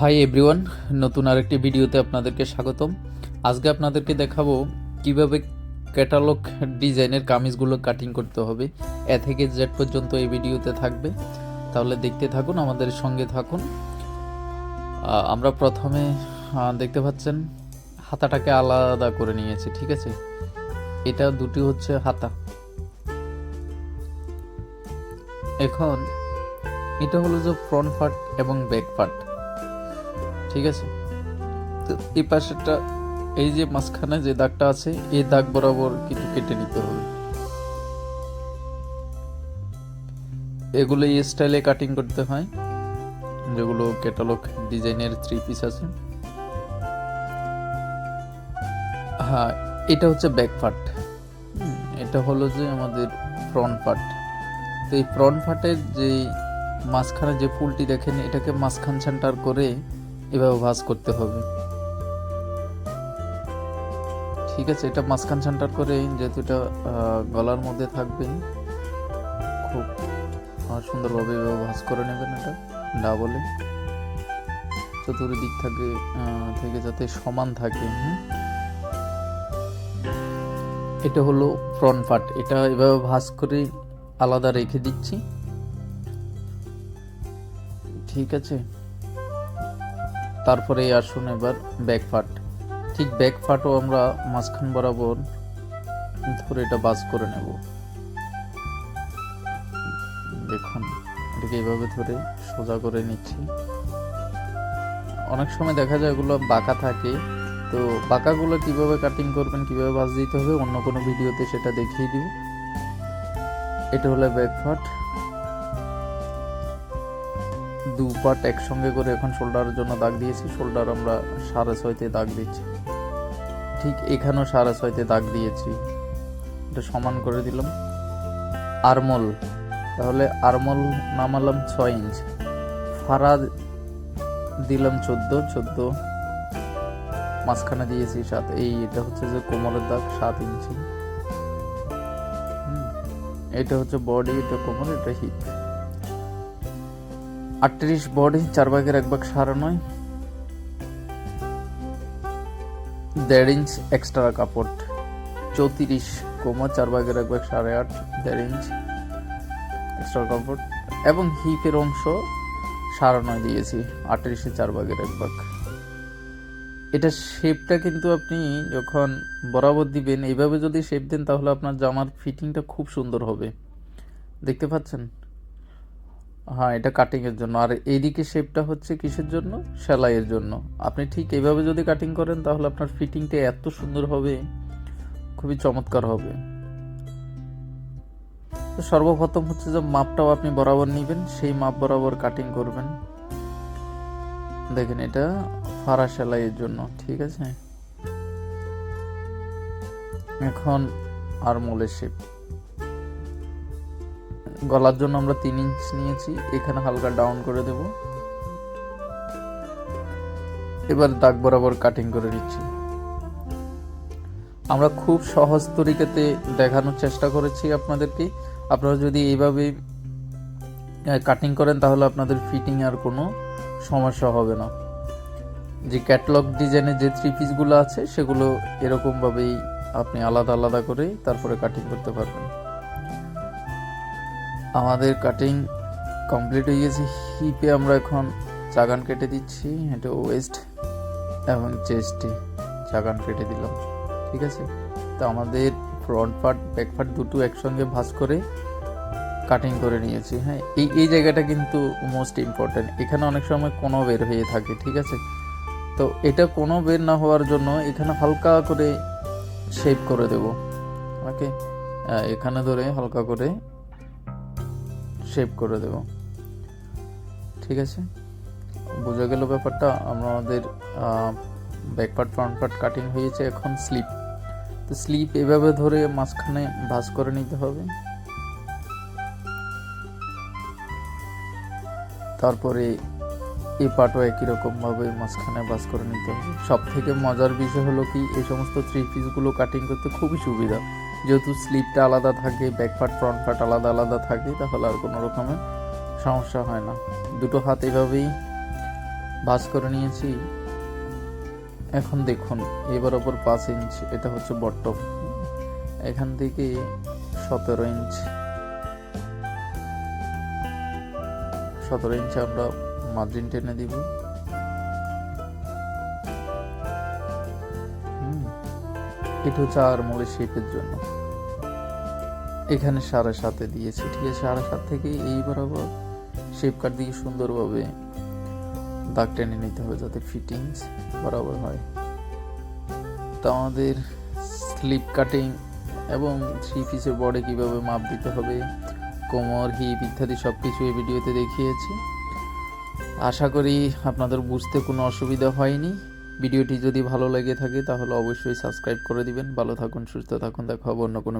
Hi everyone নতুন আরেকটি ভিডিওতে আপনাদেরকে স্বাগতম। আজকে আপনাদেরকে দেখাবো কীভাবে ক্যাটালগ ডিজাইনের কামিজগুলো কাটিং করতে হবে। এ থেকে জেড পর্যন্ত এই ভিডিওতে থাকবে। তাহলে দেখতে থাকুন, আমাদের সঙ্গে থাকুন। আমরা প্রথমে দেখতে পাচ্ছেন, হাতাটাকে আলাদা করে নিয়েছি, ঠিক আছে? এটা দুটি হচ্ছে হাতা। এখন এটা হলো যে ফ্রন্ট পার্ট এবং ব্যাক পার্ট ঠিক আছে? তো এই পাশেরটা, এই যে মাঝখানে যে দাগটা আছে, এই দাগ বরাবর কিন্তু কেটে নিতে হবে। এগুলো এই স্টাইলে কাটিং করতে হয়, যেগুলো ক্যাটালগ ডিজাইনের থ্রি পিস আছে। হ্যাঁ এটা হচ্ছে ব্যাক পার্ট এটা হলো যে আমাদের ফ্রন্ট পার্ট তো এই ফ্রন্ট পার্টের যে মাঝখানে যে ফুলটি দেখেন, এটাকে মাঝখান সেন্টার করে এভাবে ভাঁজ করতে হবে। ঠিক আছে, এটা মাঝখান সেন্টার করে যেহেতু এটা গলার মধ্যে থাকবে। খুব সুন্দরভাবে এভাবে ভাঁজ করে নেবেন এটা ডাবলে চতুর্দিক থেকে থেকে যাতে সমান থাকে এটা হলো ফ্রন্ট পার্ট এটা এভাবে ভাঁজ করে আলাদা রেখে দিচ্ছি। ঠিক আছে? তারপরে আসুন এবার ব্যাক পার্ট ঠিক ব্যাক পার্টও আমরা মাঝখান বরাবর ধরে এটা বাজ করে নেব। দেখুন, এটাকে এইভাবে ধরে সোজা করে নিচ্ছি। অনেক সময় দেখা যায় এগুলো বাঁকা থাকে, তো বাঁকাগুলো কীভাবে কাটিং করবেন, কীভাবে বাজ দিতে হবে, অন্য কোনো ভিডিওতে সেটা দেখিয়ে দিব। এটা হলো ব্যাক পার্ট দু পার্ট একসঙ্গে করে এখন শোল্ডারের জন্য দাগ দিয়েছি। শোল্ডার আমরা সাড়ে ছয়তে দাগ দিচ্ছি। ঠিক এখানেও সাড়ে ছয়তে দাগ দিয়েছি। এটা সমান করে দিলাম। আরমল তাহলে আরমল নামালাম ছয় ইঞ্চ ফাড়া দিলাম চোদ্দ। চোদ্দ মাঝখানে দিয়েছি সাত। এই এটা হচ্ছে যে কোমরের দাগ, সাত ইঞ্চি এটা হচ্ছে বডি এটা কোমর, এটা হিপ আটত্রিশ বডি চার ভাগের এক ভাগ সারা নয়। দেড় ইঞ্চ এক্সট্রা কাপড়, চৌত্রিশ কোমর চার ভাগের এক ভাগ সাড়ে আট, দেড় ইঞ্চ এক্সট্রা কাপড়। এবং হিপের অংশ সাড়ে নয় দিয়েছি, আটত্রিশে চার ভাগের এক ভাগ। এটা শেপটা কিন্তু আপনি যখন বরাবর দিবেন, এইভাবে যদি শেপ দেন, তাহলে আপনার জামার ফিটিংটা খুব সুন্দর হবে। দেখতে পাচ্ছেন? হ্যাঁ এটা কাটিং এর জন্য। আর এইদিকে শেপটা হচ্ছে কিসের জন্য? সেলাইয়ের জন্য। আপনি ঠিক এইভাবে যদি কাটিং করেন, তাহলে আপনার ফিটিংটা এত সুন্দর হবে, খুবই চমৎকার হবে। তো সর্বপ্রথম হচ্ছে যে মাপটাও আপনি বরাবর নেবেন, সেই মাপ বরাবর কাটিং করবেন। দেখেন এটা ফাড়া সেলাইয়ের জন্য, ঠিক আছে? এখন আর মোলের শেপ গলার জন্য আমরা তিন ইঞ্চ নিয়েছি, এখানে হালকা ডাউন করে দেব। এবার দাগ বরাবর কাটিং করে নিচ্ছি। আমরা খুব সহজ তরিকাতে দেখানোর চেষ্টা করেছি আপনাদেরকে। আপনারা যদি এইভাবে কাটিং করেন তাহলে আপনাদের ফিটিং আর কোনো সমস্যা হবে না। যে ক্যাটলগ ডিজাইনের যে থ্রি পিসগুলো আছে, সেগুলো এরকমভাবেই আপনি আলাদা আলাদা করে তারপরে কাটিং করতে পারবেন। আমাদের কাটিং কমপ্লিট হয়ে গেছে। হিপে আমরা এখন চাগান কেটে দিচ্ছি, এটা ওয়েস্ট এবং চেস্টে চাগান কেটে দিলাম, ঠিক আছে? তো আমাদের ফ্রন্ট পার্ট ব্যাক পার্ট দুটো একসঙ্গে ভাঁজ করে কাটিং করে নিয়েছি হ্যাঁ? এই এই জায়গাটা কিন্তু মোস্ট ইম্পর্ট্যান্ট এখানে অনেক সময় কোনো বের হয়ে থাকে, ঠিক আছে? তো এটা কোনো বের না হওয়ার জন্য এখানে হালকা করে শেপ করে দেব ওকে এখানে ধরে হালকা করে শেপ করে দেব। ঠিক আছে? বোঝা গেল ব্যাপারটা? আমাদের back part front part cutting হয়েছে এখন স্লিপ তো স্লিপ এভাবে ধরে মাঝখানে ভাঁজ করে নিতে হবে। তারপরে এই পাটও একই রকমভাবে মাঝখানে বাস করে নিতে হবে। সব থেকে মজার বিষয় হলো কি, এই সমস্ত থ্রি পিসগুলো কাটিং করতে খুবই সুবিধা। যেহেতু স্লিপটা আলাদা থাকে ব্যাক পার্ট ফ্রন্ট পার্ট আলাদা আলাদা থাকে, তাহলে আর কোনো রকমের সমস্যা হয় না। দুটো হাত এভাবেই ভাঁজ করে নিয়েছি। এখন দেখুন, এবার ওপর পাঁচ ইঞ্চ এটা হচ্ছে বটম এখান থেকে সতেরো ইঞ্চ সতেরো ইঞ্চ আমরা মার্জিন টেনে দিব। এটা হচ্ছে আর মূলের শেপের জন্য। এখানে সাড়ে সাথে দিয়েছি, ঠিক আছে? সাড়ে সাত থেকে এই বরাবর শেপ কাট দিয়ে সুন্দরভাবে দাগ টেনে নিতে হবে যাতে ফিটিংস বরাবর হয়। তো আমাদের স্লিপ কাটিং এবং থ্রি পিসের বডি কীভাবে মাপ দিতে হবে, কোমর হিপ ইত্যাদি সব কিছু এই ভিডিওতে দেখিয়েছি। আশা করি আপনাদের বুঝতে কোনো অসুবিধা হয়নি। ভিডিওটি যদি ভালো লেগে থাকে তাহলে অবশ্যই সাবস্ক্রাইব করে দিবেন। ভালো থাকুন, সুস্থ থাকুন, দেখা হবে অন্য কোনো